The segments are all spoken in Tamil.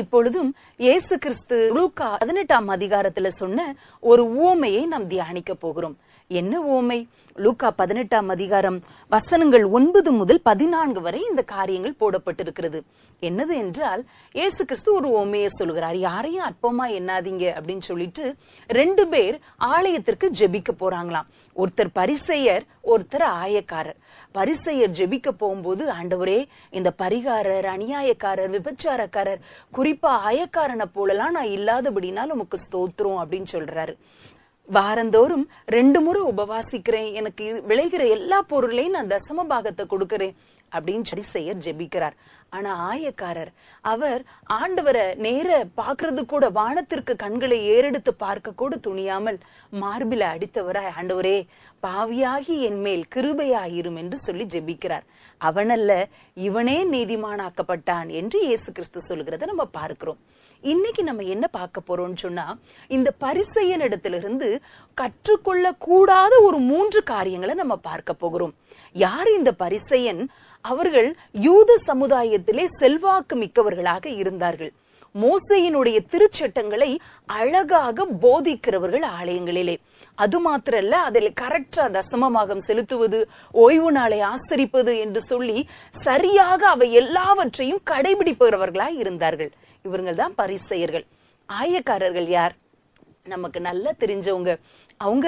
இப்பொழுதும் இயேசு கிறிஸ்து லூக்கா பதினெட்டாம் அதிகாரத்துல சொன்ன ஒரு உவமையை நாம் தியானிக்க போகிறோம். என்ன உவமை? லூக்கா பதினெட்டாம் அதிகாரம் வசனங்கள் ஒன்பது முதல் பதினான்கு வரை இந்த காரியங்கள் போடப்பட்டிருக்கிறது. என்னது என்றால் இயேசு கிறிஸ்து ஒரு உவமையை சொல்கிறார். யாரையும் அற்பமா எண்ணாதீங்க அப்படின்னு சொல்லிட்டு ரெண்டு பேர் ஆலயத்திற்கு ஜெபிக்க போறாங்களாம். ஒருத்தர் பரிசெயர் ஒருத்தர் ஆயக்காரர். பரிசையர் ஜெபிக்க போகும்போது ஆண்டவரே இந்த பரிகாரர் அநியாயக்காரர் விபச்சாரக்காரர் குறிப்பா ஆயக்காரனை போலலாம் நான் இல்லாதபடினாலும் உமக்கு ஸ்தோத்திரம் அப்படின்னு சொல்றாரு. வாரந்தோறும் ரெண்டு முறை உபவாசிக்கிறேன். எனக்கு விளைகிற எல்லா பொருளையும் நான் தசம பாகத்தை கொடுக்கறேன் அப்படின்னு சொல்லி செய்யர் ஜெபிக்கிறார். ஆனா ஆயக்காரர் அவர் ஆண்டவரை நேர பாக்குறது கூட வானத்திற்கு கண்களை ஏறெடுத்து பார்க்க கூட துணியாமல் மார்பில அடித்தவராய் ஆண்டவரே பாவியாகி என் மேல் கிருபையாயிரும் என்று சொல்லி ஜெபிக்கிறார். அவனல்ல இவனே நீதிமானாக்கப்பட்டான் என்று இயேசு கிறிஸ்து சொல்கிறத நம்ம பார்க்கிறோம். இன்னைக்கு நம்ம என்ன பார்க்க போறோம்னு சொன்னா இந்த பரிசெயன் இடத்திலிருந்து கற்றுக்கொள்ள கூடாத ஒரு மூன்று காரியங்களை நம்ம பார்க்க போகிறோம். யார் இந்த பரிசையன்? அவர்கள் யூத சமுதாயத்திலே செல்வாக்கு மிக்கவர்களாக இருந்தார்கள். மோசையினுடைய திருச்சட்டங்களை அழகாக போதிக்கிறவர்கள் ஆலயங்களிலே. அது மாத்திரல்ல அதில் கரெக்டா தசமமாகம் செலுத்துவது ஓய்வு நாளை ஆசரிப்பது என்று சொல்லி சரியாக அவை எல்லாவற்றையும் கடைபிடிப்பவர்களாய் இருந்தார்கள். இவர்கள் தான் பரிசெயர்கள். ஆயக்காரர்கள் யார்? நமக்கு நல்லா தெரிஞ்சவங்க. அவங்க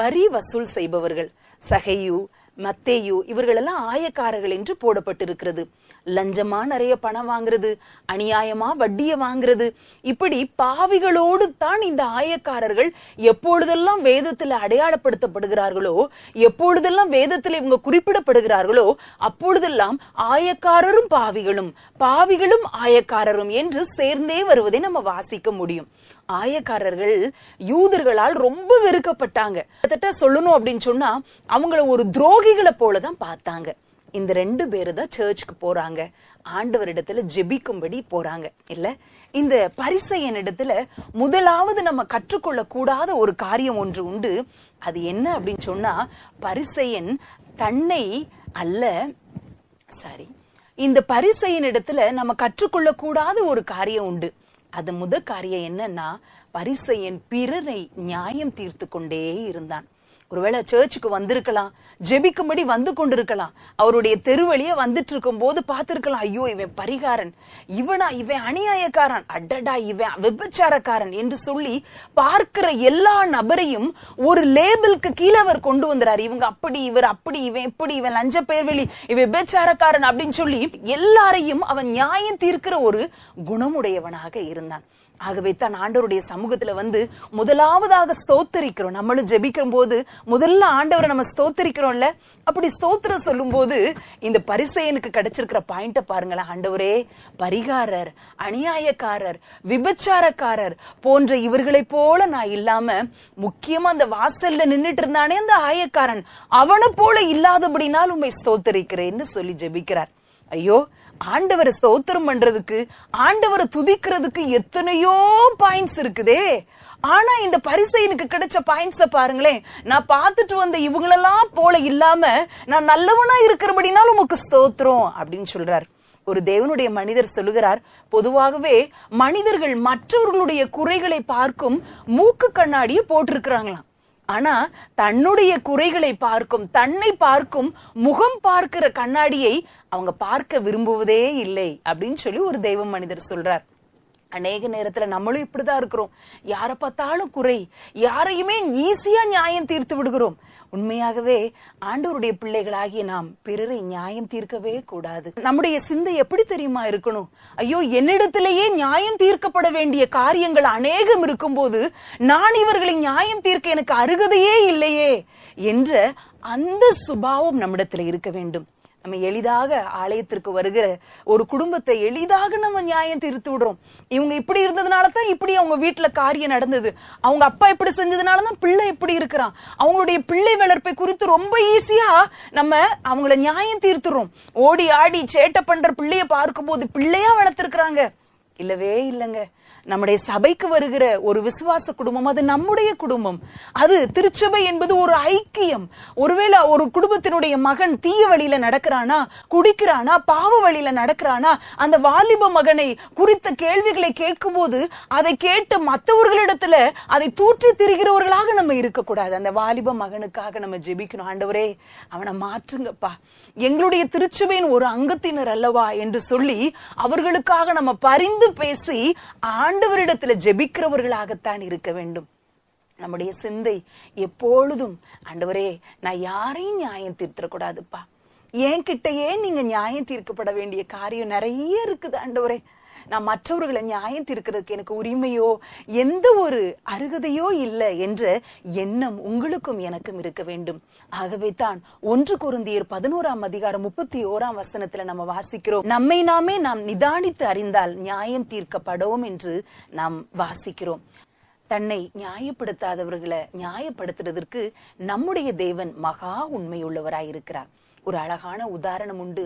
வரி வசூல் செய்பவர்கள். சகையு மத்தேயு இவர்களெல்லாம் ஆயக்காரர்கள் என்று போடப்பட்டிருக்கிறது. லஞ்சமா நிறைய பணம் வாங்குறது அநியாயமா வட்டிய வாங்குறது. இப்படி பாவிகளோடு தான் இந்த ஆயக்காரர்கள் எப்பொழுதெல்லாம் வேதத்துல அடையாளப்படுத்தப்படுகிறார்களோ எப்பொழுதெல்லாம் வேதத்துல இவங்க குறிப்பிடப்படுகிறார்களோ அப்பொழுதெல்லாம் ஆயக்காரரும் பாவிகளும் பாவிகளும் ஆயக்காரரும் என்று சேர்ந்தே வருவதை நம்ம வாசிக்க முடியும். ஆயக்காரர்கள் யூதர்களால் ரொம்ப வெறுக்கப்பட்டாங்க. கிட்டத்தட்ட சொல்லணும் அப்படின்னு சொன்னா அவங்கள ஒரு துரோகிகளை போலதான் பார்த்தாங்க. இந்த ரெண்டு பேரு தான் சர்ச்சுக்கு போறாங்க. ஆண்டவரிடத்துல ஜெபிக்கும்படி போறாங்க. இல்ல? இந்த பரிசையன் இடத்துல முதலாவது நம்ம கற்றுக்கொள்ள கூடாத ஒரு காரியம் ஒன்று உண்டு. அது என்ன அப்படின்னு சொன்னா பரிசையன் தன்னை அல்ல சாரி இந்த பரிசையின் இடத்துல நம்ம கற்றுக்கொள்ள கூடாத ஒரு காரியம் உண்டு. அது முத காரியம் என்னன்னா பரிசையன் பிறரை நியாயம் தீர்த்து கொண்டே இருந்தான். ஒருவேளை சர்ச்சுக்கு வந்திருக்கலாம் ஜெபிக்கும்படி வந்து கொண்டிருக்கலாம் அவருடைய தெருவழியே வந்துட்டு இருக்கும் போது பார்த்திருக்கலாம் ஐயோ இவன் பரிகாரன் இவனா இவன் அநியாயக்காரன் அடடா இவன் விபச்சாரக்காரன் என்று சொல்லி பார்க்கிற எல்லா நபரையும் ஒரு லேபிளுக்கு கீழே அவர் கொண்டு வந்தார் இவங்க அப்படி இவர் அப்படி இவன் இப்படி இவன் லஞ்ச பேர்வெளி இவன் விபச்சாரக்காரன் அப்படின்னு சொல்லி எல்லாரையும் அவன் நியாயம் தீர்க்கிற ஒரு குணமுடையவனாக இருந்தான். ஆகவே தான் ஆண்டவருடைய சமூகத்துல வந்து முதலாவதாக ஸ்தோத்தரிக்கிறோம். நம்மளும் ஜெபிக்கும் போது முதல்ல ஆண்டவரை நம்ம ஸ்தோத்தரிக்கிறோம்ல? அப்படி ஸ்தோத்திரம் சொல்லும் போது இந்த பரிசையனுக்கு கிடைச்சிருக்கிற பாயிண்ட பாருங்களேன். ஆண்டவரே பரிகாரர் அநியாயக்காரர் விபச்சாரக்காரர் போன்ற இவர்களைப் போல நான் இல்லாம முக்கியமா அந்த வாசல்ல நின்னுட்டு இருந்தானே அந்த ஆயக்காரன். அவனை போல இல்லாதபடினால் உண்மை ஸ்தோத்தரிக்கிறேன்னு சொல்லி ஜெபிக்கிறார். ஐயோ ஆண்டவரை ஸ்தோத்திரம் பண்றதுக்கு ஆண்டவரை துதிக்கிறதுக்கு எத்தனையோ பாயிண்ட்ஸ் இருக்குதே. ஆனா இந்த பரிசைனுக்கு கிடைச்ச பாயிண்ட்ஸ பாருங்களேன். நான் பார்த்துட்டு வந்த இவங்களெல்லாம் போல இல்லாம நான் நல்லவனா இருக்கிறபடினாலும் உமக்கு ஸ்தோத்திரம் அப்படின்னு சொல்றார். ஒரு தேவனுடைய மனிதர் சொல்லுகிறார் பொதுவாகவே மனிதர்கள் மற்றவர்களுடைய குறைகளை பார்க்கும் மூக்கு கண்ணாடியை போட்டிருக்கிறாங்களாம். ஆனா தன்னுடைய குறைகளை பார்க்கும் தன்னை பார்க்கும் முகம் பார்க்கிற கண்ணாடியை அவங்க பார்க்க விரும்புவதே இல்லை அப்படின்னு சொல்லி ஒரு தெய்வ மனிதர் சொல்றார். அநேக நேரத்துல நம்மளும் இப்படிதான் இருக்கிறோம். யாரை பார்த்தாலும் குறை. யாரையுமே ஈஸியா நியாயம் தீர்த்து விடுகிறோம். உண்மையாகவே ஆண்டவருடைய பிள்ளைகளாகிய நாம் பிறரை நியாயம் தீர்க்கவே கூடாது. நம்முடைய சிந்தை எப்படி தெரியுமா இருக்கணும்? ஐயோ என்னிடத்திலேயே நியாயம் தீர்க்கப்பட வேண்டிய காரியங்கள் அநேகம் இருக்கும்போது நான் இவர்களை நியாயம் தீர்க்க எனக்கு அருகதையே இல்லையே என்ற அந்த சுபாவம் நம்மிடத்துல இருக்க வேண்டும். நம்ம எளிதாக ஆலயத்திற்கு வருகிற ஒரு குடும்பத்தை எளிதாக நம்ம நியாயம் தீர்த்து விடுறோம். இவங்க இப்படி இருந்ததுனால தான் இப்படி அவங்க வீட்டுல காரியம் நடந்தது. அவங்க அப்பா இப்படி செஞ்சதுனால தான் பிள்ளை இப்படி இருக்கிறான். அவங்களுடைய பிள்ளை வளர்ப்பை குறித்து ரொம்ப ஈஸியா நம்ம அவங்கள நியாயம் தீர்த்துறோம் ஓடி ஆடி சேட்டை பண்ற பிள்ளைய பார்க்கும்போது பிள்ளையா வளர்த்திருக்கிறாங்க. இல்லவே இல்லைங்க. நம்முடைய சபைக்கு வருகிற ஒரு விசுவாச குடும்பம் அது நம்முடைய குடும்பம். அது திருச்சபை என்பது ஒரு ஐக்கியம். ஒருவேளை ஒரு குடும்பத்தினுடைய மகன் தீய வழியில நடக்கிறானா குடிக்கிறானா பாவ வழியில நடக்கிறானா அந்த வாலிப மகனை குறித்த கேள்விகளை கேட்கும்போது அதை கேட்டு மற்றவர்களிடத்துல அதை தூற்றி திரிகிறவர்களாக நம்ம இருக்கக்கூடாது. அந்த வாலிப மகனுக்காக நம்ம ஜெபிக்கணும். ஆண்டவரே அவனை மாற்றுங்கப்பா. எங்களுடைய திருச்சபையின் ஒரு அங்கத்தினர் அல்லவா என்று சொல்லி அவர்களுக்காக நம்ம பரிந்து பேசி ஆண்டவரிடத்துல ஜெபிக்கிறவர்களாகத்தான் இருக்க வேண்டும். நம்முடைய சிந்தை எப்பொழுதும் ஆண்டவரே நான் யாரையும் நியாயம் தீர்த்திடக்கூடாதுப்பா. என்கிட்டயே நீங்க நியாயம் தீர்க்கப்பட வேண்டிய காரியம் நிறைய இருக்குது ஆண்டவரே. நான் மற்றவர்களை நியாயம் தீர்க்கிறதுக்கு எனக்கு உரிமையோ எந்த ஒரு அருகதையோ இல்லை என்ற எண்ணம் உங்களுக்கும் எனக்கும் இருக்க வேண்டும். ஆகவே தான் ஒன்று குருந்தியர் பதினோராம் அதிகாரம் முப்பத்தி ஓராம் வசனத்துல நம்ம வாசிக்கிறோம். நம்மை நாமே நாம் நிதானித்து அறிந்தால் நியாயம் தீர்க்கப்படும் என்று நாம் வாசிக்கிறோம். தன்னை நியாயப்படுத்தாதவர்களை நியாயப்படுத்துறதற்கு நம்முடைய தேவன் மகா உண்மையுள்ளவராயிருக்கிறார். ஒரு அழகான உதாரணம் உண்டு.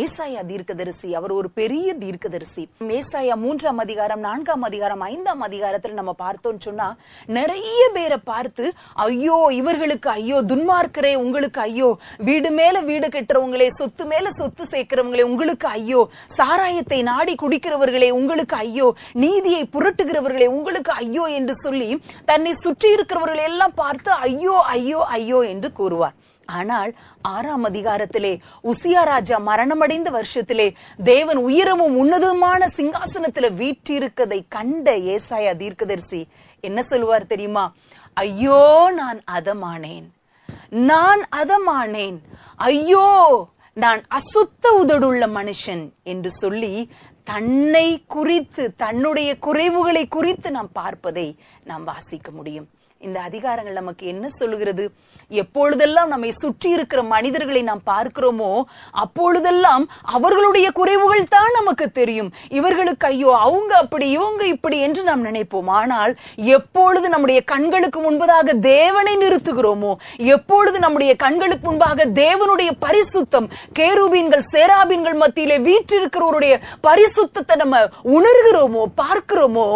ஏசாயா தீர்க்கதரிசி அவர் ஒரு பெரிய தீர்க்கதரிசி. ஏசாயா மூன்றாம் அதிகாரம் நான்காம் அதிகாரம் ஐந்தாம் அதிகாரத்துல நம்ம பார்த்தோம்னு சொன்னா நிறைய பேரை பார்த்து ஐயோ இவர்களுக்கு ஐயோ துன்மார்க்கரே உங்களுக்கு ஐயோ வீடு மேல வீடு கட்டுறவங்களே சொத்து மேல சொத்து சேர்க்கிறவங்களே உங்களுக்கு ஐயோ சாராயத்தை நாடி குடிக்கிறவர்களே உங்களுக்கு ஐயோ நீதியை புரட்டுகிறவர்களே உங்களுக்கு ஐயோ என்று சொல்லி தன்னை சுற்றி இருக்கிறவர்களை எல்லாம் பார்த்து ஐயோ ஐயோ ஐயோ என்று கூறுவார். ஆனால் ஆறாம் அதிகாரத்திலே உசியா ராஜா மரணமடைந்த வருஷத்திலே தேவன் உயரமும் உன்னதமான சிங்காசனத்துல வீற்றிருக்கதை கண்ட ஏசாயா தீர்க்கதரிசி என்ன சொல்லுவார் தெரியுமா? ஐயோ நான் அதமானேன். நான் அதமானேன். ஐயோ நான் அசுத்த உதடுள்ள மனுஷன் என்று சொல்லி தன்னை குறித்து தன்னுடைய குறைவுகளை குறித்து நாம் பார்ப்பதை நாம் வாசிக்க முடியும். இந்த அதிகாரங்கள் நமக்கு என்ன சொல்லுகிறது? எப்பொழுதெல்லாம் நம்மை சுற்றி இருக்கிற மனிதர்களை நாம் பார்க்கிறோமோ அப்பொழுதெல்லாம் அவர்களுடைய குறைவுகள் தான் நமக்கு தெரியும். இவர்களுக்கு ஐயோ அவங்க அப்படி இவங்க இப்படி என்று நாம் நினைப்போம். ஆனால் எப்பொழுது நம்முடைய கண்களுக்கு முன்பதாக தேவனை நிறுத்துகிறோமோ எப்பொழுது நம்முடைய கண்களுக்கு முன்பாக தேவனுடைய பரிசுத்தம் கேருபீன்கள் சேராபீன்கள் மத்தியிலே வீற்றிருக்கிறவருடைய பரிசுத்தத்தை நம்ம உணர்கிறோமோ பார்க்கிறோமோ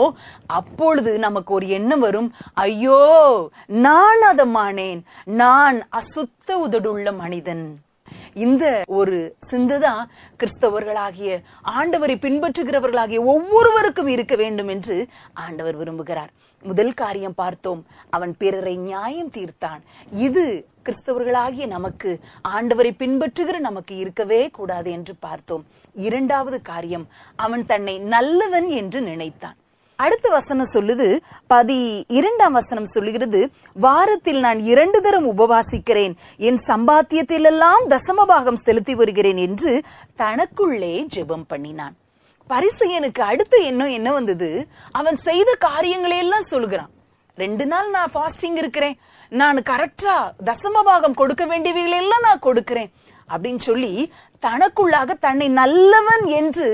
அப்பொழுது நமக்கு ஒரு எண்ணம் வரும். ஐயோ நான் அதமானேன். நான் அசுத்த உதடுள்ள மனிதன். இந்த ஒரு சிந்துதான் கிறிஸ்தவர்களாகிய ஆண்டவரை பின்பற்றுகிறவர்களாகிய ஒவ்வொருவருக்கும் இருக்க வேண்டும் என்று ஆண்டவர் விரும்புகிறார். முதல் காரியம் பார்த்தோம். அவன் பிறரை நியாயம் தீர்த்தான். இது கிறிஸ்தவர்களாகிய நமக்கு ஆண்டவரை பின்பற்றுகிற நமக்கு இருக்கவே கூடாது என்று பார்த்தோம். இரண்டாவது காரியம் அவன் தன்னை நல்லவன் என்று நினைத்தான். அடுத்த வசனம் சொல்லுது பதி இரண்டாம் வசனம் சொல்லுகிறது வாரத்தில் நான் இரண்டு தரம் உபவாசிக்கிறேன். என் சம்பாத்தியத்திலெல்லாம் தசமபாகம் செலுத்தி வருகிறேன் என்று தனக்குள்ளே ஜெபம் பண்ணினான். பரிசையனுக்கு அடுத்த எண்ணம் என்ன வந்தது? அவன் செய்த காரியங்களை எல்லாம் சொல்லுகிறான். ரெண்டு நாள் நான் ஃபாஸ்டிங் இருக்கிறேன். நான் கரெக்டா தசமபாகம் கொடுக்க வேண்டியவைகளை எல்லாம் நான் கொடுக்கிறேன். அப்படின்னு சொல்லி தனக்குள்ளாக தன்னை நல்லவன் என்று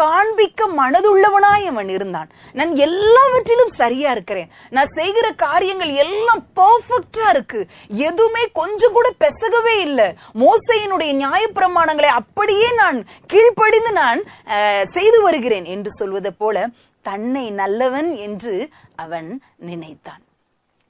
காண்பிக்க மனதுள்ளவனாய் அவன் இருந்தான். நான் எல்லாவற்றிலும் சரியா இருக்கிறேன். நான் செய்கிற காரியங்கள் எல்லாம் பர்ஃபெக்டா இருக்கு. எதுவுமே கொஞ்சம் கூட பெசகவே இல்லை. மோசையினுடைய நியாயப்பிரமாணங்களை அப்படியே நான் கீழ்ப்படிந்து நான் செய்து வருகிறேன் என்று சொல்வதை போல தன்னை நல்லவன் என்று அவன் நினைத்தான்.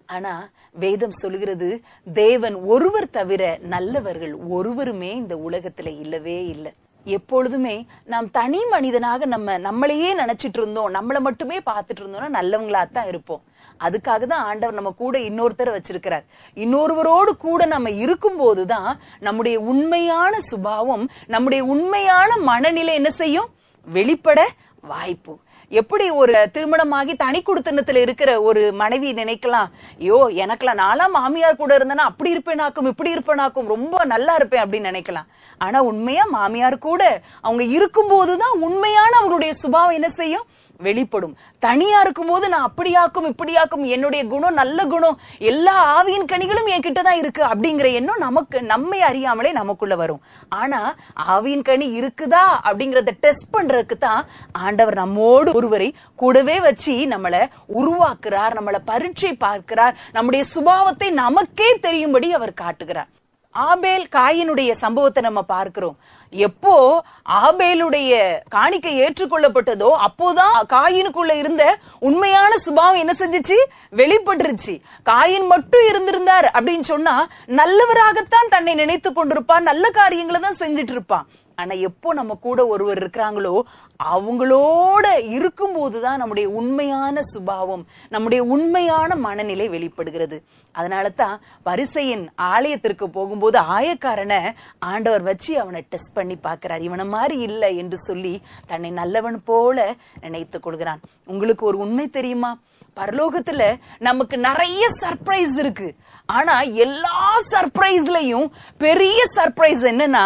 ஆனா வேதம் சொல்லுகிறது தேவன் ஒருவர் தவிர நல்லவர்கள் ஒருவருமே இந்த உலகத்துல இல்லவே இல்லை. எப்பொழுதுமே நாம் தனி மனிதனாக நம்ம நம்மளையே நினைச்சிட்டு இருந்தோம் நம்மளை மட்டுமே பார்த்துட்டு இருந்தோம்னா நல்லவங்களா தான் இருப்போம். அதுக்காக தான் ஆண்டவர் நம்ம கூட இன்னொருத்தரை வச்சிருக்கிறார். இன்னொருவரோடு கூட நம்ம இருக்கும் தான் நம்முடைய உண்மையான சுபாவம் நம்முடைய உண்மையான மனநிலை என்ன செய்யும்? வெளிப்பட வாய்ப்பு. எப்படி ஒரு திருமணமாகி தனி குடுத்தனத்துல இருக்கிற ஒரு மனைவி நினைக்கலாம்? ஐயோ எனக்கெல்லாம் நாலாம் மாமியார் கூட இருந்தேன்னா அப்படி இருப்பேனாக்கும் இப்படி இருப்பேனாக்கும் ரொம்ப நல்லா இருப்பேன் அப்படின்னு நினைக்கலாம். ஆனா உண்மையா மாமியார் கூட அவங்க இருக்கும்போதுதான் உண்மையான அவங்களுடைய சுபாவம் என்ன செய்யும்? வெளிப்படும். தனியா இருக்கும்போது நான் அப்படியாக்கும் இப்படியாக்கும் என்னுடைய குணம் நல்ல குணம் எல்லா ஆவியின் கனிகளும் என்கிட்ட தான் இருக்கு அப்படிங்கிற எண்ணம் நமக்கு நம்மை அறியாமலே நமக்குள்ள வரும். ஆனா ஆவியின் கனி இருக்குதா அப்படிங்கறத டெஸ்ட் பண்றதுக்கு தான் ஆண்டவர் நம்மோடு ஒருவரை கூடவே வச்சு நம்மள உருவாக்குறார் நம்மள பரீட்சை பார்க்கிறார் நம்முடைய சுபாவத்தை நமக்கே தெரியும்படி அவர் காட்டுகிறார். ஆபேல் காயினுடைய சம்பவத்தை நம்ம பார்க்கிறோம். எப்போ ஆபேலுடைய காணிக்கை ஏற்றுக்கொள்ளப்பட்டதோ அப்போதான் காயினுக்குள்ள இருந்த உண்மையான சுபாவம் என்ன செஞ்சுச்சு? வெளிப்பட்டுருச்சு. காயின் மட்டும் இருந்திருந்தார் அப்படின்னு சொன்னா நல்லவராகத்தான் தன்னை நினைத்து கொண்டிருப்பான் நல்ல காரியங்களை தான் செஞ்சுட்டு இருப்பான் ஆனா எப்போ நம்ம கூட ஒருவர் இருக்கிறாங்களோ அவங்களோட இருக்கும்போதுதான் நம்முடைய உண்மையான சுபாவம் நம்முடைய உண்மையான மனநிலை வெளிப்படுகிறது. அதனால தான் வரிசையின் ஆலயத்திற்கு போகும்போது ஆயக்காரனை ஆண்டவர் வச்சு அவனை டெஸ்ட் பண்ணி பார்க்கிறார். இவனை மாதிரி இல்லை என்று சொல்லி தன்னை நல்லவன் போல நினைத்துக் கொள்கிறான். உங்களுக்கு ஒரு உண்மை தெரியுமா? பரலோகத்துல நமக்கு நிறைய சர்ப்ரைஸ் இருக்கு. ஆனா எல்லா சர்ப்ரைஸ்லயும் பெரிய சர்ப்ரைஸ் என்னன்னா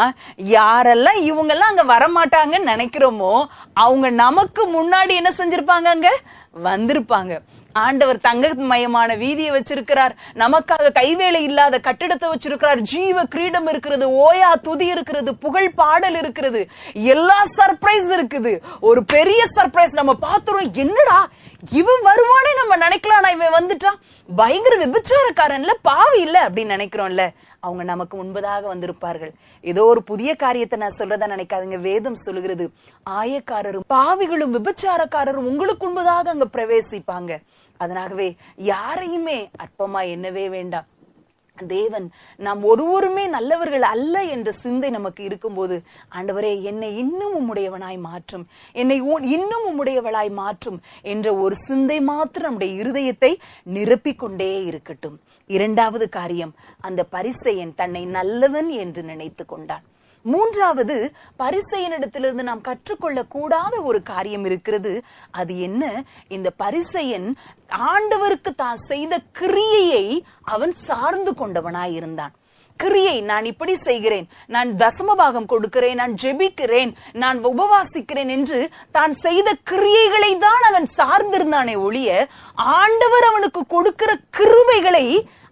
யாரெல்லாம் இவங்க எல்லாம் அங்க வரமாட்டாங்கன்னு நினைக்கிறோமோ அவங்க நமக்கு முன்னாடி என்ன செஞ்சிருப்பாங்க அங்க வந்திருப்பாங்க. ஆண்டவர் தங்கமயமான வீதியை வச்சிருக்கிறார். நமக்காக கைவேலை இல்லாத கட்டிடத்தை வச்சிருக்கிறார். ஜீவ கிரீடம் இருக்கிறது ஓயா துதி இருக்கிறது புகழ் பாடல் இருக்கிறது. எல்லா சர்ப்ரைஸ் இருக்குது. ஒரு பெரிய சர்ப்ரைஸ் நம்ம பார்த்துறோம். என்னடா இவன் வருவானே நம்ம நினைக்கலாம் இவன் வந்துட்டான். பயங்கர விபச்சாரக்காரன்ல பாவி இல்ல அப்படின்னு நினைக்கிறோம்ல. அவங்க நமக்கு முன்பதாக வந்திருப்பார்கள். ஏதோ ஒரு புதிய காரியத்தை நான் சொல்றதா நினைக்காதுங்க. வேதம் சொல்லுகிறது ஆயக்காரரும் பாவிகளும் விபச்சாரக்காரரும் உங்களுக்கு முன்பதாக அங்க பிரவேசிப்பாங்க. அதனாகவே யாரையுமே அற்பமா எண்ணவே வேண்டாம். தேவன் நாம் ஒருவருமே நல்லவர்கள் அல்ல என்ற சிந்தை நமக்கு இருக்கும்போது ஆண்டவரே என்னை இன்னும் உம்முடையவனாய் மாற்றும் என்னை இன்னும் உம்முடையவளாய் மாற்றும் என்ற ஒரு சிந்தை மாத்திரம் நம்முடைய இருதயத்தை நிரப்பிக்கொண்டே இருக்கட்டும். இரண்டாவது காரியம் அந்த பரிசையன் தன்னை நல்லவன் என்று நினைத்து கொண்டான் மூன்றாவது பரிசையனிடத்திலிருந்து நாம் கற்றுக்கொள்ள கூடாத ஒரு காரியம் இருக்கிறது. அது என்ன? இந்த பரிசையன் ஆண்டவருக்கு தான் செய்த கிரியையை அவன் சார்ந்து கொண்டவனாயிருந்தான் கிரியை நான் இப்படி செய்கிறேன். நான் தசமபாகம் கொடுக்கிறேன் நான் ஜெபிக்கிறேன் நான் உபவாசிக்கிறேன் என்று தான் செய்த கிரியைகளை தான் அவன் சார்ந்திருந்தானே ஒழிய ஆண்டவர் அவனுக்கு கொடுக்கிற கிருபைகளை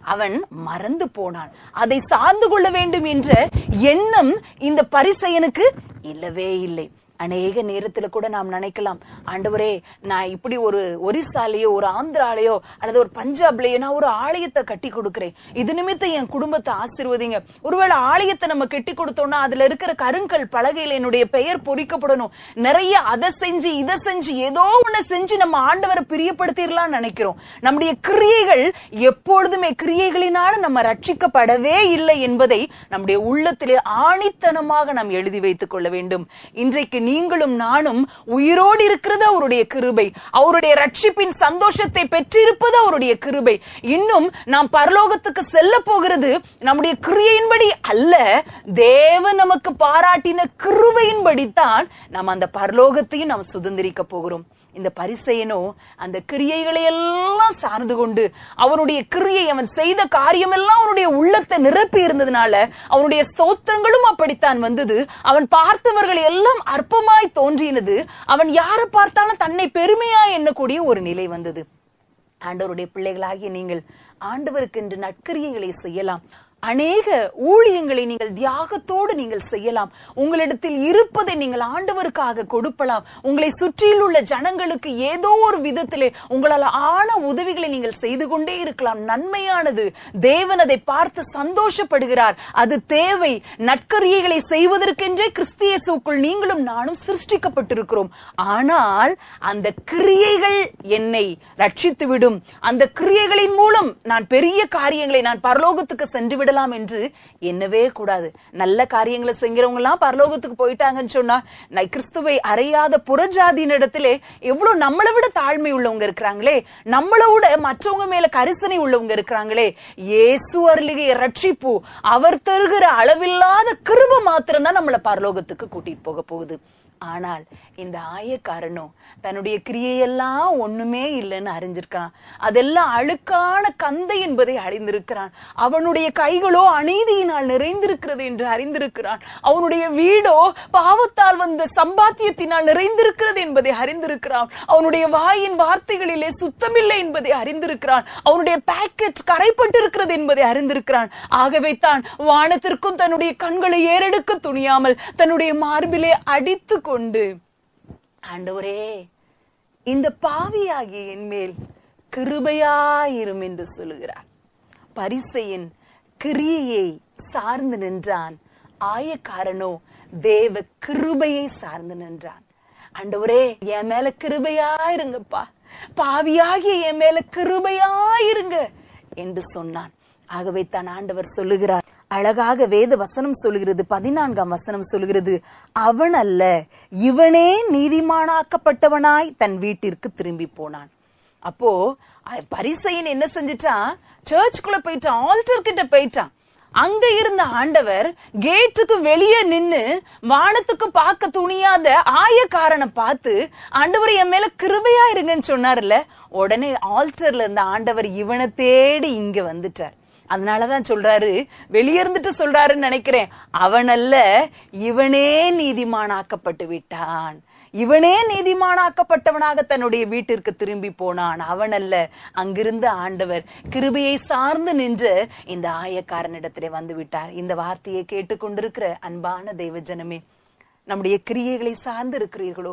அவன் மறந்து போனான். அதை சார்ந்து கொள்ள வேண்டும் என்ற எண்ணம் இந்த பரிசையனுக்கு இல்லவே இல்லை. அநேக நேரத்துல கூட நாம் நினைக்கலாம் ஆண்டவரே நான் இப்படி ஒரு ஒரிசாலேயோ ஒரு ஆந்திராலேயோ அல்லது ஒரு பஞ்சாப்லயோ நான் ஒரு ஆலயத்தை கட்டி கொடுக்கிறேன். இது நிமித்தம் என் குடும்பத்தை ஆசிர்வதிங்க. ஒருவேளை ஆலயத்தை நம்ம கட்டி கொடுத்தோம்னா அதுல இருக்கிற கருங்கல் பலகையில என்னுடைய பெயர் பொறிக்கப்படணும். நிறைய அதை செஞ்சு இதை செஞ்சு ஏதோ ஒண்ணு செஞ்சு நம்ம ஆண்டவரை பிரியப்படுத்திடலாம் நினைக்கிறோம். நம்முடைய கிரியைகள் எப்பொழுதுமே கிரியைகளினால நம்ம ரட்சிக்கப்படவே இல்லை என்பதை நம்முடைய உள்ளத்திலே ஆணித்தனமாக நாம் எழுதி வைத்துக் கொள்ள வேண்டும். இன்றைக்கு நீங்களும் நானும் உயிரோடு இருக்கிறது அவருடைய கிருபை. அவருடைய ரட்சிப்பின் சந்தோஷத்தை பெற்றிருப்பது அவருடைய கிருபை. இன்னும் நாம் பரலோகத்துக்கு செல்ல போகிறது நம்முடைய கிரியையின்படி அல்ல. தேவன் நமக்கு பாராட்டின கிருபையின்படித்தான் நாம் அந்த பரலோகத்தையும் நாம் சுதந்திரிக்க போகிறோம். இந்த பரிசையனோ அந்த கிரியைகளை எல்லாம் சார்ந்து கொண்டு அவனுடைய கிரியை அவன் செய்த காரியமெல்லாம் அவனுடைய உள்ளத்தை நிரப்பி இருந்ததுனால அவனுடைய ஸ்தோத்திரங்களும் அப்படித்தான் வந்தது. அவன் பார்த்தவர்கள் எல்லாம் அற்பமாய் தோன்றினது. அவன் யாரை பார்த்தாலும் தன்னை பெருமையா எண்ணக்கூடிய ஒரு நிலை வந்தது. ஆண்டவருடைய பிள்ளைகளாகிய நீங்கள் ஆண்டவருக்கு என்று நற்கிரியைகளை செய்யலாம். அநேக ஊழியங்களை நீங்கள் தியாகத்தோடு நீங்கள் செய்யலாம். உங்களிடத்தில் இருப்பதை நீங்கள் ஆண்டவருக்காக கொடுப்பலாம். உங்களை சுற்றியில் உள்ள ஜனங்களுக்கு ஏதோ ஒரு விதத்திலே உங்களால் ஆன உதவிகளை நீங்கள் செய்து கொண்டே இருக்கலாம். நன்மையானது தேவன் அதை பார்த்து சந்தோஷப்படுகிறார். அது தேவை. நற்கரியைகளை செய்வதற்கென்றே கிறிஸ்தியேசுக்குள் நீங்களும் நானும் சிருஷ்டிக்கப்பட்டிருக்கிறோம். ஆனால் அந்த கிரியைகள் என்னை ரட்சித்துவிடும். அந்த கிரியைகளின் மூலம் நான் பெரிய காரியங்களை நான் பரலோகத்துக்கு சென்று விடலாம் என்று எண்ணவே கூடாது. நல்ல காரியங்களை செய்கிறவங்க எல்லாம் பரலோகத்துக்கு போயிட்டாங்கன்னு சொன்னா நான் கிறிஸ்துவை அறியாத புறஜாதியினிடத்திலே எவ்வளவு நம்மளை விட தாழ்மை உள்ளவங்க இருக்கிறாங்களே நம்மளை விட மற்றவங்க மேல கரிசனை உள்ளவங்க இருக்கிறாங்களே இயேசு அருளிகை ரட்சிப்பு அவர் தருகிற அளவில்லாத கிருப மாத்திரம் தான் நம்மளை பரலோகத்துக்கு கூட்டிட்டு போக போகுது. ஆனால் இந்த ஆயக்காரனும் தன்னுடைய கிரியையெல்லாம் ஒண்ணுமே இல்லைன்னு அறிஞ்சிருக்கான் அதெல்லாம் அழுக்கான கந்தை என்பதை அறிந்திருக்கிறான். அவனுடைய கைகளோ அநீதியினால் நிறைந்திருக்கிறது என்று அறிந்திருக்கிறான். அவனுடைய வீடோ பாவத்தால் வந்த சம்பாத்தியத்தினால் நிறைந்திருக்கிறது என்பதை அறிந்திருக்கிறான். அவனுடைய வாயின் வார்த்தைகளிலே சுத்தமில்லை என்பதை அறிந்திருக்கிறான். அவனுடைய பேக்கெட் கரைப்பட்டிருக்கிறது என்பதை அறிந்திருக்கிறான். ஆகவே தான் வானத்திற்கும் தன்னுடைய கண்களை ஏறெடுக்க துணியாமல் தன்னுடைய மார்பிலே அடித்து கொண்டு ஆண்டவரே இந்த பாவியாகிய என் மேல் கிருபையாயிரும் என்று சொல்லுகிறார். பரிசையின் கிரியையை சார்ந்து நின்றான். ஆயக்காரனோ தேவ கிருபையை சார்ந்து நின்றான். ஆண்டவரே என் மேல கிருபையா இருங்கப்பா பாவியாகிய என் மேல கிருபையாயிருங்க என்று சொன்னான். ஆகவே தான் ஆண்டவர் சொல்லுகிறார். அழகாக வேத வசனம் சொல்லுகிறது. பதினான்காம் வசனம் சொல்லுகிறது. அவன் அல்ல இவனே நீதிமானாக்கப்பட்டவனாய் தன் வீட்டிற்கு திரும்பி போனான். அப்போ பரிசையன் என்ன செஞ்சிட்டான்? சர்ச்சுக்குள்ள போயிட்டான் ஆல்டர் கிட்ட போயிட்டான். அங்க இருந்த ஆண்டவர் கேட்டுக்கு வெளியே நின்னு வானத்துக்கு பார்க்க துணியாத ஆயக்காரனை பார்த்து ஆண்டவர் என் மேல கிருபையா இருங்கன்னு சொன்னார்ல. உடனே ஆல்டர்ல இருந்த ஆண்டவர் இவனை தேடி இங்க வந்துட்டார். அதனாலதான் சொல்றாரு வெளியிருந்துட்டு சொல்றாருன்னு நினைக்கிறேன். அவன் அல்ல இவனே நீதிமானாக்கப்பட்டு விட்டான். இவனே நீதிமானாக்கப்பட்டவனாக தன்னுடைய வீட்டிற்கு திரும்பி போனான். அவன் அல்ல அங்கிருந்த ஆண்டவர் கிருபையை சார்ந்து நின்று இந்த ஆயக்காரனிடத்திலே வந்து விட்டார். இந்த வார்த்தையை கேட்டுக்கொண்டிருக்கிற அன்பான தெய்வஜனமே நம்முடைய கிரியைகளை சார்ந்து இருக்கிறீர்களோ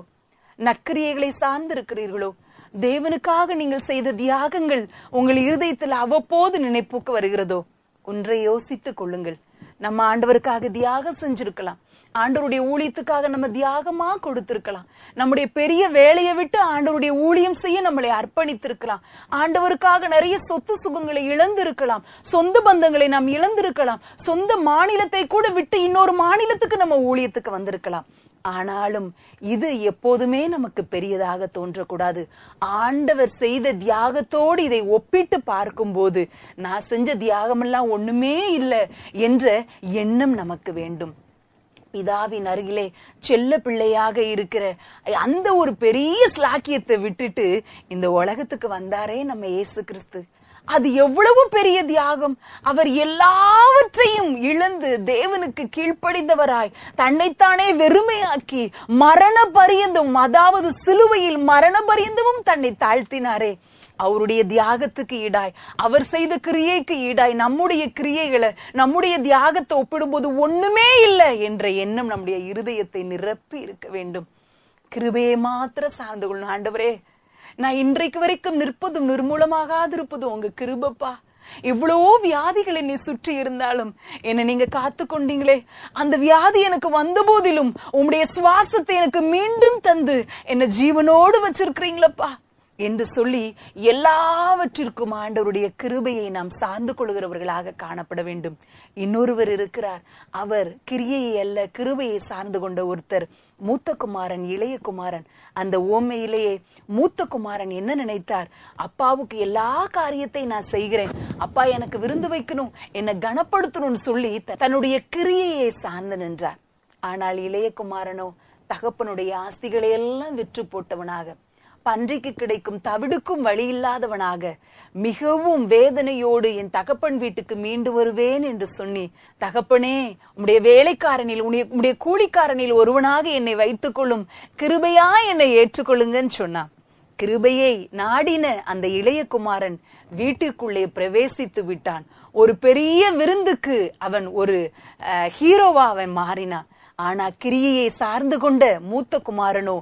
நற்கிரியைகளை சார்ந்து இருக்கிறீர்களோ தேவனுக்காக நீங்கள் செய்த தியாகங்கள் உங்கள் இருதயத்தில் அவ்வப்போது நினைப்புக்கு வருகிறதோ ஒன்றை யோசித்துக் கொள்ளுங்கள். நம்ம ஆண்டவருக்காக தியாகம் செஞ்சிருக்கலாம். ஆண்டவருடைய ஊழியத்துக்காக நம்ம தியாகமா கொடுத்திருக்கலாம். நம்முடைய பெரிய வேலையை விட்டு ஆண்டவருடைய ஊழியம் செய்ய நம்மளை அர்ப்பணித்திருக்கலாம். ஆண்டவருக்காக நிறைய சொத்து சுகங்களை இழந்திருக்கலாம். சொந்த பந்தங்களை நாம் இழந்திருக்கலாம். சொந்த மாநிலத்தை கூட விட்டு இன்னொரு மாநிலத்துக்கு நம்ம ஊழியத்துக்கு வந்திருக்கலாம். ஆனாலும் இது எப்போதுமே நமக்கு பெரியதாக தோன்றக்கூடாது. ஆண்டவர் செய்த தியாகத்தோடு இதை ஒப்பிட்டு பார்க்கும்போது நான் செஞ்ச தியாகமெல்லாம் ஒண்ணுமே இல்லை என்ற எண்ணம் நமக்கு வேண்டும். பிதாவின் அருகிலே செல்ல பிள்ளையாக இருக்கிற அந்த ஒரு பெரிய ஸ்லாக்கியத்தை விட்டுட்டு இந்த உலகத்துக்கு வந்தாரே நம்ம இயேசு கிறிஸ்து. அது எவ்வளவு பெரிய தியாகம். அவர் எல்லாவற்றையும் இழந்து தேவனுக்கு கீழ்ப்படிந்தவராய் தன்னைத்தானே வெறுமையாக்கி மரண பரியந்தம் அதாவது சிலுவையில் மரண பரியந்தமும் தன்னை தாழ்த்தினாரே. அவருடைய தியாகத்துக்கு ஈடாய் அவர் செய்த கிரியைக்கு ஈடாய் நம்முடைய கிரியைகளை நம்முடைய தியாகத்தை ஒப்பிடும்போது ஒண்ணுமே இல்லை என்ற எண்ணம் நம்முடைய இருதயத்தை நிரப்பி இருக்க வேண்டும். கிருபையை மாத்திர சார்ந்து கொள்ளணும் ஆண்டவரே நான் இன்றைக்கு வரைக்கும் நிற்பதும் நிர்மூலமாகாதிருப்பதும் உங்க கிருபப்பா. எவ்வளவோ வியாதிகள் என்னை சுற்றி இருந்தாலும் என்னை நீங்க காத்து கொண்டீங்களே அந்த வியாதி எனக்கு வந்த போதிலும் உம்முடைய சுவாசத்தை எனக்கு மீண்டும் தந்து என்ன ஜீவனோடு வச்சிருக்கிறீங்களப்பா. என்று சொல்லி எல்லாவற்றிற்கும் ஆண்டவருடைய கிருபையை நாம் சார்ந்து கொள்கிறவர்களாக காணப்பட வேண்டும். இன்னொருவர் இருக்கிறார். அவர் கிரியையை அல்ல கிருபையை சார்ந்து கொண்ட ஒருத்தர். மூத்த குமாரன் இளைய குமாரன். அந்த ஓமையிலேயே மூத்த குமாரன் என்ன நினைத்தார்? அப்பாவுக்கு எல்லா காரியத்தை நான் செய்கிறேன். அப்பா எனக்கு விருந்து வைக்கணும் என்னை கனப்படுத்தணும்னு சொல்லி தன்னுடைய கிரியையை சார்ந்து நின்றார். ஆனால் இளைய குமாரனோ தகப்பனுடைய ஆஸ்திகளை எல்லாம் விற்று போட்டவனாக பன்றிக்கு கிடைக்கும் தவிடுக்கும் வழி இல்லாதவனாக மிகவும் வேதனையோடு என் தகப்பன் வீட்டுக்கு மீண்டு வருவேன் என்று சொன்னி தகப்பனே உம்முடைய வேலைக்காரனில் உன்னுடைய உம்முடைய கூலிக்காரனில் ஒருவனாக என்னை வைத்துக் கொள்ளும் கிருபையா என்னை ஏற்றுக்கொள்ளுங்கன்னு சொன்னான். கிருபையை நாடின அந்த இளைய குமாரன் வீட்டிற்குள்ளே பிரவேசித்து விட்டான். ஒரு பெரிய விருந்துக்கு அவன் ஒரு ஹீரோவா அவன் மாறினான். ஆனா கிரியையை சார்ந்து கொண்ட மூத்த குமாரனோ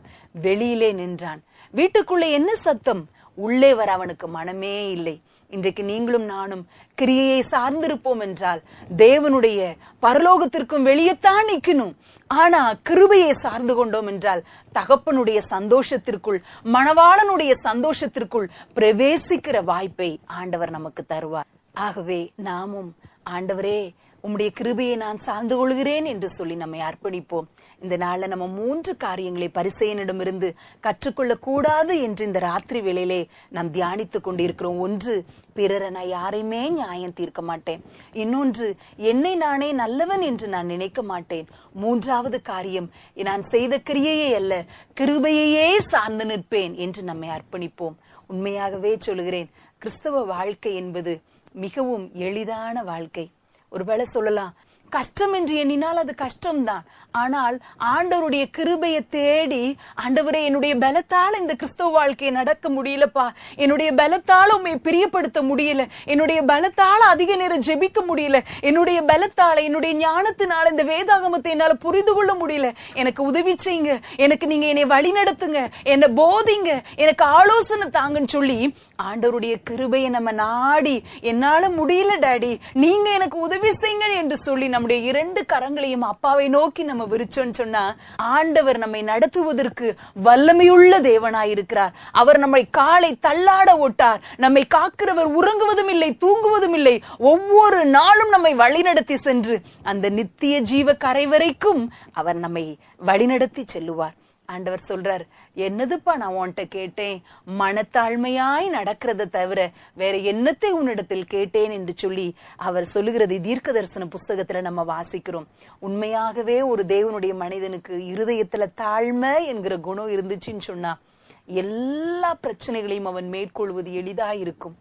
வெளியிலே நின்றான். வீட்டுக்குள்ளே என்ன சத்தம்? உள்ளே வர அவனுக்கு மனமே இல்லை. இன்றைக்கு நீங்களும் நானும் கிரியையை சார்ந்திருப்போம் என்றால் தேவனுடைய பரலோகத்திற்கும் வெளியேத்தான் நிக்கணும் ஆனா கிருபையை சார்ந்து கொண்டோம் என்றால் தகப்பனுடைய சந்தோஷத்திற்குள் மணவாளனுடைய சந்தோஷத்திற்குள் பிரவேசிக்கிற வாய்ப்பை ஆண்டவர் நமக்கு தருவார். ஆகவே நாமும் ஆண்டவரே உம்முடைய கிருபையை நான் சார்ந்து கொள்கிறேன் என்று சொல்லி நம்மை அர்ப்பணிப்போம். இந்த நாள்ல நம்ம மூன்று காரியங்களை பரிசெயனிடமிருந்து கற்றுக்கொள்ள கூடாது என்று இந்த ராத்திரி வேளையிலே நாம் தியானித்துக் கொண்டிருக்கிறோம். ஒன்று பிறரை நான் யாரையுமே நியாயம் தீர்க்க மாட்டேன். இன்னொன்று என்னை நானே நல்லவன் என்று நான் நினைக்க மாட்டேன். மூன்றாவது காரியம் நான் செய்த கிரியையே அல்ல கிருபையையே சார்ந்து நிற்பேன் என்று நம்மை அர்ப்பணிப்போம். உண்மையாகவே சொல்கிறேன் கிறிஸ்தவ வாழ்க்கை என்பது மிகவும் எளிதான வாழ்க்கை. ஒருவேளை சொல்லலாம் கஷ்டம் என்று எண்ணினால் அது கஷ்டம்தான். ஆனால் ஆண்டவருடைய கிருபையை தேடி ஆண்டவரே என்னுடைய பலத்தால இந்த கிறிஸ்தவ வாழ்க்கையை நடக்க முடியலப்பா. என்னுடைய பலத்தால உண்மை பிரியப்படுத்த முடியல. என்னுடைய பலத்தால அதிக நேரம் ஜெபிக்க முடியல. என்னுடைய பலத்தால என்னுடைய ஞானத்தினால இந்த வேதாகமத்தை என்னால புரிந்து கொள்ள முடியல. எனக்கு உதவி செய்யுங்க. எனக்கு நீங்க என்னை வழி நடத்துங்க என்னை போதிங்க. எனக்கு ஆலோசனை தாங்கன்னு சொல்லி ஆண்டவருடைய கிருபையை நம்ம நாடி என்னால முடியல டாடி. நீங்க எனக்கு உதவி செய்யுங்க என்று சொல்லி நம்முடைய இரண்டு கரங்களையும் அப்பாவை நோக்கி நம்ம விரிச்சோன்னு சொன்னா ஆண்டவர் நம்மை நடத்துவதற்கு வல்லமையுள்ள தேவனாயிருக்கிறார். அவர் நம்மை காலை தள்ளாட ஓட்டார். நம்மை காக்கிறவர் உறங்குவதும் இல்லை தூங்குவதும் இல்லை ஒவ்வொரு நாளும் நம்மை வழிநடத்தி சென்று அந்த நித்திய ஜீவ கரை வரைக்கும் அவர் நம்மை வழிநடத்தி செல்லுவார். ஆண்டவர் சொல்றார் என்னதுப்பா நான் உன்கிட்ட கேட்டேன்? மனத்தாழ்மையாய் நடக்கிறத தவிர வேற என்னத்தை உன்னிடத்தில் கேட்டேன் என்று சொல்லி அவர் சொல்லுகிறது தீர்க்க தரிசன புஸ்தகத்துல நம்ம வாசிக்கிறோம். உண்மையாகவே ஒரு தேவனுடைய மனிதனுக்கு இருதயத்துல தாழ்மை என்கிற குணம் இருந்துச்சுன்னு சொன்னா எல்லா பிரச்சனைகளையும் அவன் மேற்கொள்வது எளிதா இருக்கும்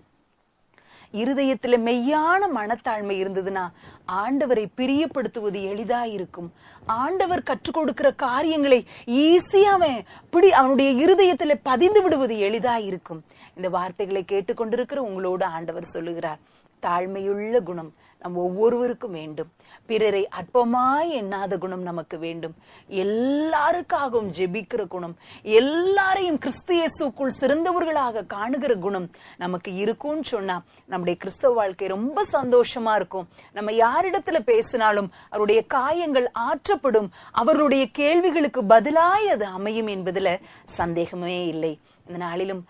இருதயத்துல மெய்யான மனத்தாழ்மை இருந்ததுன்னா ஆண்டவரை பிரியப்படுத்துவது எளிதா இருக்கும் ஆண்டவர் கற்றுக் கொடுக்கிற காரியங்களை ஈஸியா அவன் பிடி அவனுடைய இருதயத்துல பதிந்து விடுவது எளிதா இருக்கும் இந்த வார்த்தைகளை கேட்டுக்கொண்டிருக்கிற உங்களோடு ஆண்டவர் சொல்லுகிறார். தாழ்மையுள்ள குணம் நம் ஒவ்வொருவருக்கும் வேண்டும். பிறரை அற்பமாய் எண்ணாத குணம் நமக்கு வேண்டும். எல்லாருக்காகவும் ஜெபிக்கிற குணம் எல்லாரையும் கிறிஸ்தியேசுக்குள் சிறந்தவர்களாக காணுகிற குணம் நமக்கு இருக்கும்னு சொன்னா நம்முடைய கிறிஸ்தவ வாழ்க்கை ரொம்ப சந்தோஷமா இருக்கும். நம்ம யாரிடத்துல பேசினாலும் அவருடைய காயங்கள் ஆற்றப்படும். அவர்களுடைய கேள்விகளுக்கு பதிலாய் அது அமையும் என்பதுல சந்தேகமே இல்லை. இந்த நாளிலும்